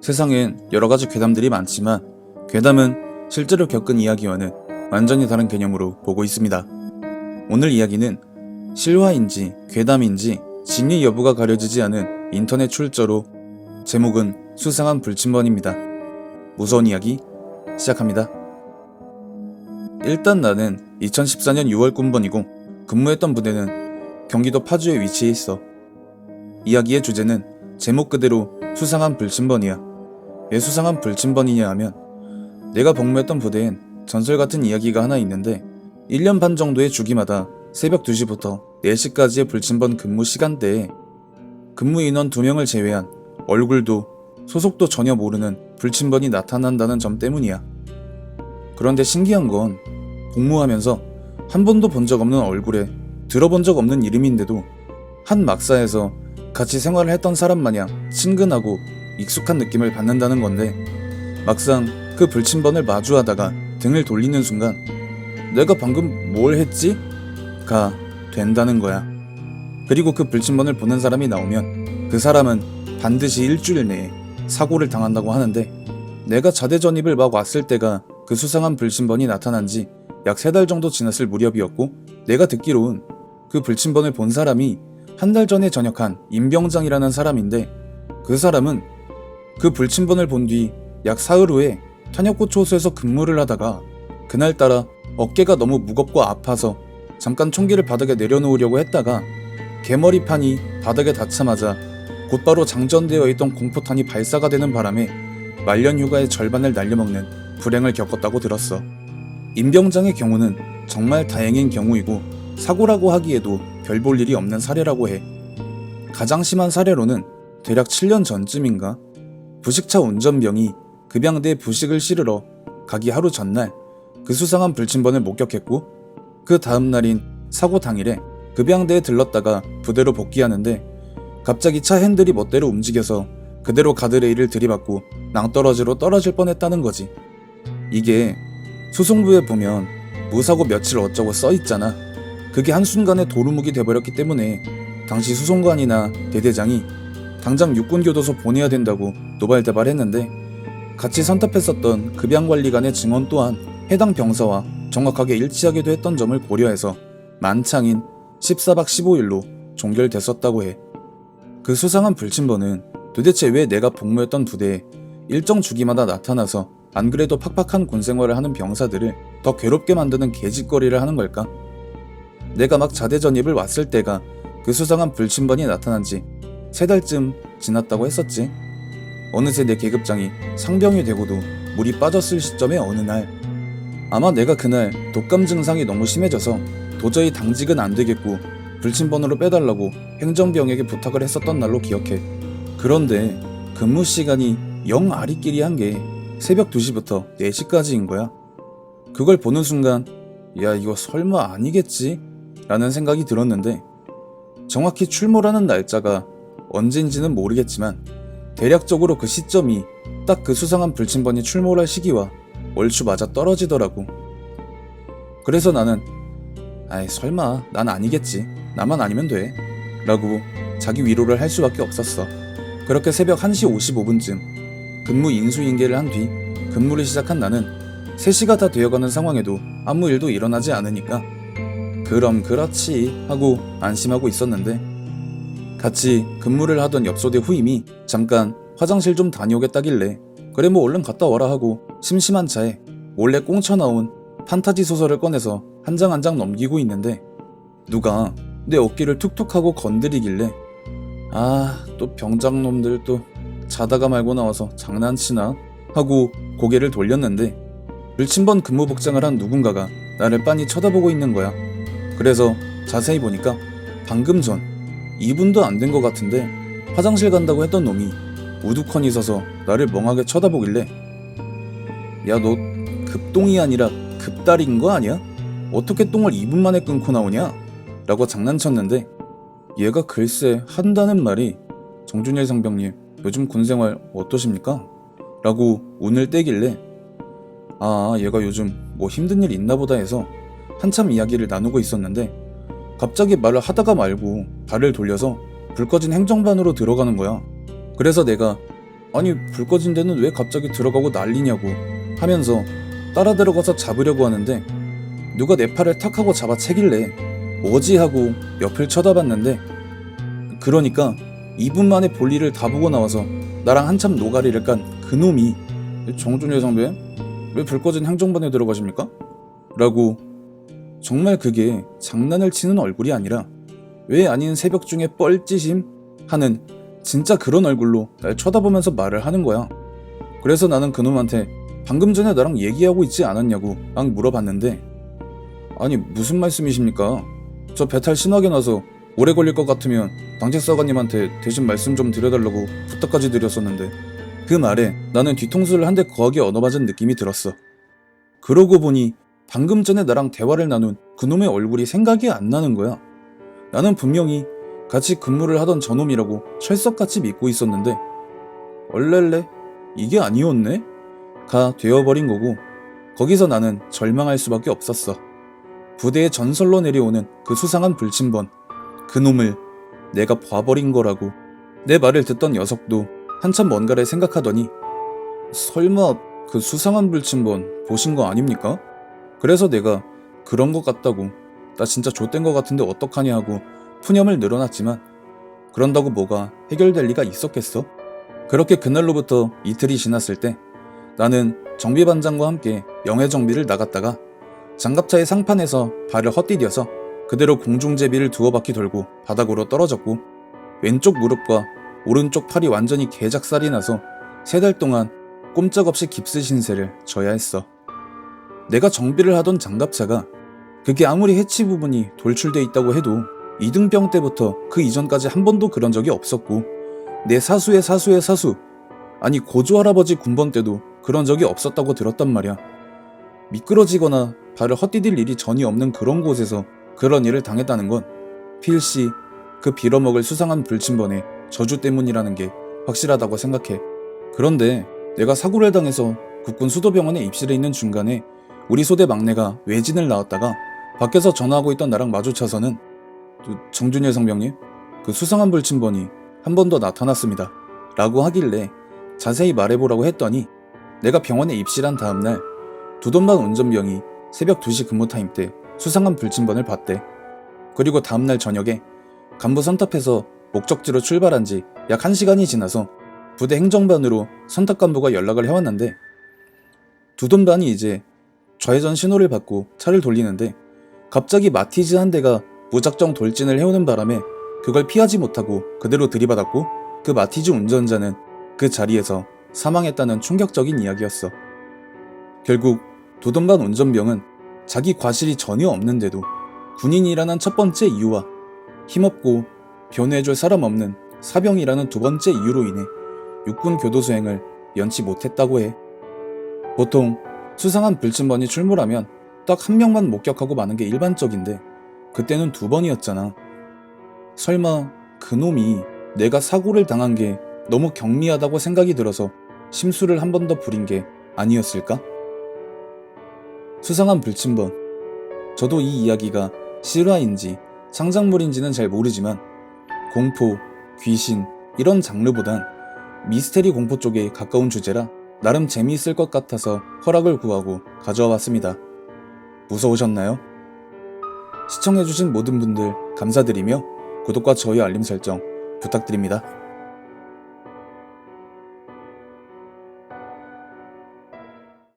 세상엔 여러 가지 괴담들이 많지만 괴담은 실제로 겪은 이야기와는 완전히 다른 개념으로 보고 있습니다. 오늘 이야기는 실화인지 괴담인지 진위 여부가 가려지지 않은 인터넷 출처로 제목은 수상한 불침번입니다. 무서운 이야기 시작합니다. 일단 나는 2014년 6월 군번이고 근무했던 부대는 경기도 파주에 위치해 있어. 이야기의 주제는 제목 그대로 수상한 불침번이야. 왜 수상한 불침번이냐 하면 내가 복무했던 부대엔 전설 같은 이야기가 하나 있는데 1년 반 정도의 주기마다 새벽 2시부터 4시까지의 불침번 근무 시간대에 근무 인원 2명을 제외한 얼굴도 소속도 전혀 모르는 불침번이 나타난다는 점 때문이야. 그런데 신기한 건 복무하면서 한 번도 본 적 없는 얼굴에 들어본 적 없는 이름인데도 한 막사에서 같이 생활을 했던 사람 마냥 친근하고 익숙한 느낌을 받는다는 건데 막상 그 불침번을 마주하다가 등을 돌리는 순간 내가 방금 뭘 했지? 가 된다는 거야. 그리고 그 불침번을 보는 사람이 나오면 그 사람은 반드시 일주일 내에 사고를 당한다고 하는데 내가 자대 전입을 막 왔을 때가 그 수상한 불침번이 나타난 지 약 세 달 정도 지났을 무렵이었고 내가 듣기론 그 불침번을 본 사람이 한 달 전에 전역한 임병장이라는 사람인데 그 사람은 그 불침번을 본 뒤 약 사흘 후에 탄약고초소에서 근무를 하다가 그날따라 어깨가 너무 무겁고 아파서 잠깐 총기를 바닥에 내려놓으려고 했다가 개머리판이 바닥에 닿자마자 곧바로 장전되어 있던 공포탄이 발사가 되는 바람에 말년 휴가의 절반을 날려먹는 불행을 겪었다고 들었어. 임병장의 경우는 정말 다행인 경우이고 사고라고 하기에도 별 볼 일이 없는 사례라고 해. 가장 심한 사례로는 대략 7년 전쯤인가 부식차 운전병이 급양대에 부식을 실으러 가기 하루 전날 그 수상한 불침번을 목격했고 그 다음 날인 사고 당일에 급양대에 들렀다가 부대로 복귀하는데 갑자기 차 핸들이 멋대로 움직여서 그대로 가드레일을 들이받고 낭떠러지로 떨어질 뻔했다는 거지. 이게 수송부에 보면 무사고 며칠 어쩌고 써 있잖아. 그게 한순간에 도루묵이 돼버렸기 때문에 당시 수송관이나 대대장이 당장 육군교도소 보내야 된다고 노발대발했는데 같이 선탑했었던 급양관리관의 증언 또한 해당 병사와 정확하게 일치하기도 했던 점을 고려해서 만창인 14박 15일로 종결됐었다고 해. 그 수상한 불침번은 도대체 왜 내가 복무했던 부대에 일정 주기마다 나타나서 안 그래도 팍팍한 군 생활을 하는 병사들을 더 괴롭게 만드는 개짓거리를 하는 걸까? 내가 막 자대 전입을 왔을 때가 그 수상한 불침번이 나타난 지 세 달쯤 지났다고 했었지. 어느새 내 계급장이 상병이 되고도 물이 빠졌을 시점의 어느 날 아마 내가 그날 독감 증상이 너무 심해져서 도저히 당직은 안 되겠고 불침번호로 빼달라고 행정병에게 부탁을 했었던 날로 기억해. 그런데 근무 시간이 영 아리끼리 한 게 새벽 2시부터 4시까지인 거야. 그걸 보는 순간 야 이거 설마 아니겠지? 라는 생각이 들었는데 정확히 출몰하는 날짜가 언젠지는 모르겠지만 대략적으로 그 시점이 딱 그 수상한 불침번이 출몰할 시기와 얼추 맞아 떨어지더라고. 그래서 나는 아이 설마 난 아니겠지. 나만 아니면 돼. 라고 자기 위로를 할 수밖에 없었어. 그렇게 새벽 1시 55분쯤 근무 인수인계를 한 뒤 근무를 시작한 나는 3시가 다 되어가는 상황에도 아무 일도 일어나지 않으니까 그럼 그렇지 하고 안심하고 있었는데 같이 근무를 하던 옆소대 후임이 잠깐 화장실 좀 다녀오겠다길래 그래 뭐 얼른 갔다 와라 하고 심심한 차에 몰래 꽁쳐 나온 판타지 소설을 꺼내서 한 장 한 장 넘기고 있는데 누가 내 어깨를 툭툭 하고 건드리길래 아 또 병장놈들 또 자다가 말고 나와서 장난치나 하고 고개를 돌렸는데 불침번 근무 복장을 한 누군가가 나를 빤히 쳐다보고 있는 거야. 그래서 자세히 보니까 방금 전 2분도 안 된 것 같은데 화장실 간다고 했던 놈이 우두커니 서서 나를 멍하게 쳐다보길래 야 너 급똥이 아니라 급다리인 거 아니야? 어떻게 똥을 2분 만에 끊고 나오냐? 라고 장난쳤는데 얘가 글쎄 한다는 말이 정준일 상병님 요즘 군생활 어떠십니까? 라고 운을 떼길래 아 얘가 요즘 뭐 힘든 일 있나 보다 해서 한참 이야기를 나누고 있었는데 갑자기 말을 하다가 말고 발을 돌려서 불 꺼진 행정반으로 들어가는 거야. 그래서 내가 아니 불 꺼진 데는 왜 갑자기 들어가고 난리냐고 하면서 따라 들어가서 잡으려고 하는데 누가 내 팔을 탁 하고 잡아채길래 뭐지 하고 옆을 쳐다봤는데 그러니까 2분 만에 볼일을 다 보고 나와서 나랑 한참 노가리를 깐 그놈이 정준일 선배 왜 불 꺼진 행정반에 들어가십니까? 라고 정말 그게 장난을 치는 얼굴이 아니라 왜 아닌 새벽 중에 뻘찌심 하는 진짜 그런 얼굴로 날 쳐다보면서 말을 하는 거야. 그래서 나는 그놈한테 방금 전에 나랑 얘기하고 있지 않았냐고 막 물어봤는데 아니 무슨 말씀이십니까? 저 배탈 심하게 나서 오래 걸릴 것 같으면 당직 사관님한테 대신 말씀 좀 드려달라고 부탁까지 드렸었는데 그 말에 나는 뒤통수를 한 대 거하게 얻어맞은 느낌이 들었어. 그러고 보니 방금 전에 나랑 대화를 나눈 그놈의 얼굴이 생각이 안 나는 거야. 나는 분명히 같이 근무를 하던 저놈이라고 철석같이 믿고 있었는데 얼렐레 이게 아니었네? 가 되어버린 거고 거기서 나는 절망할 수밖에 없었어. 부대에 전설로 내려오는 그 수상한 불침번 그놈을 내가 봐버린 거라고 내 말을 듣던 녀석도 한참 뭔가를 생각하더니 설마 그 수상한 불침번 보신 거 아닙니까? 그래서 내가 그런 것 같다고 나 진짜 좆된 것 같은데 어떡하냐 하고 푸념을 늘어놨지만 그런다고 뭐가 해결될 리가 있었겠어? 그렇게 그날로부터 이틀이 지났을 때 나는 정비반장과 함께 영해 정비를 나갔다가 장갑차의 상판에서 발을 헛디뎌서 그대로 공중제비를 두어 바퀴 돌고 바닥으로 떨어졌고 왼쪽 무릎과 오른쪽 팔이 완전히 개작살이 나서 세 달 동안 꼼짝없이 깁스 신세를 져야 했어. 내가 정비를 하던 장갑차가 그게 아무리 해치 부분이 돌출돼 있다고 해도 이등병 때부터 그 이전까지 한 번도 그런 적이 없었고 내 사수의 사수의 사수 아니 고조 할아버지 군번 때도 그런 적이 없었다고 들었단 말이야. 미끄러지거나 발을 헛디딜 일이 전혀 없는 그런 곳에서 그런 일을 당했다는 건 필시 그 빌어먹을 수상한 불침번의 저주 때문이라는 게 확실하다고 생각해. 그런데 내가 사고를 당해서 국군 수도병원에 입실해 있는 중간에 우리 소대 막내가 외진을 나왔다가 밖에서 전화하고 있던 나랑 마주쳐서는 저, 정준일 상병님 그 수상한 불침번이 한 번 더 나타났습니다. 라고 하길래 자세히 말해보라고 했더니 내가 병원에 입실한 다음날 두돈반 운전병이 새벽 2시 근무 타임 때 수상한 불침번을 봤대. 그리고 다음날 저녁에 간부 선탑해서 목적지로 출발한 지 약 1시간이 지나서 부대 행정반으로 선탑 간부가 연락을 해왔는데 두돈반이 이제 좌회전 신호를 받고 차를 돌리는데 갑자기 마티즈 한 대가 무작정 돌진을 해오는 바람에 그걸 피하지 못하고 그대로 들이받았고 그 마티즈 운전자는 그 자리에서 사망했다는 충격적인 이야기였어. 결국 두돈반 운전병은 자기 과실이 전혀 없는데도 군인이라는 첫 번째 이유와 힘없고 변호해줄 사람 없는 사병이라는 두 번째 이유로 인해 육군 교도 수행을 연치 못했다고 해. 보통 수상한 불침번이 출몰하면 딱 한 명만 목격하고 마는 게 일반적인데 그때는 두 번이었잖아. 설마 그놈이 내가 사고를 당한 게 너무 경미하다고 생각이 들어서 심술을 한 번 더 부린 게 아니었을까? 수상한 불침번. 저도 이 이야기가 실화인지 상상물인지는 잘 모르지만 공포, 귀신 이런 장르보단 미스테리 공포 쪽에 가까운 주제라 나름 재미있을 것 같아서 허락을 구하고 가져와 봤습니다. 무서우셨나요? 시청해주신 모든 분들 감사드리며 구독과 좋아요 알림 설정 부탁드립니다.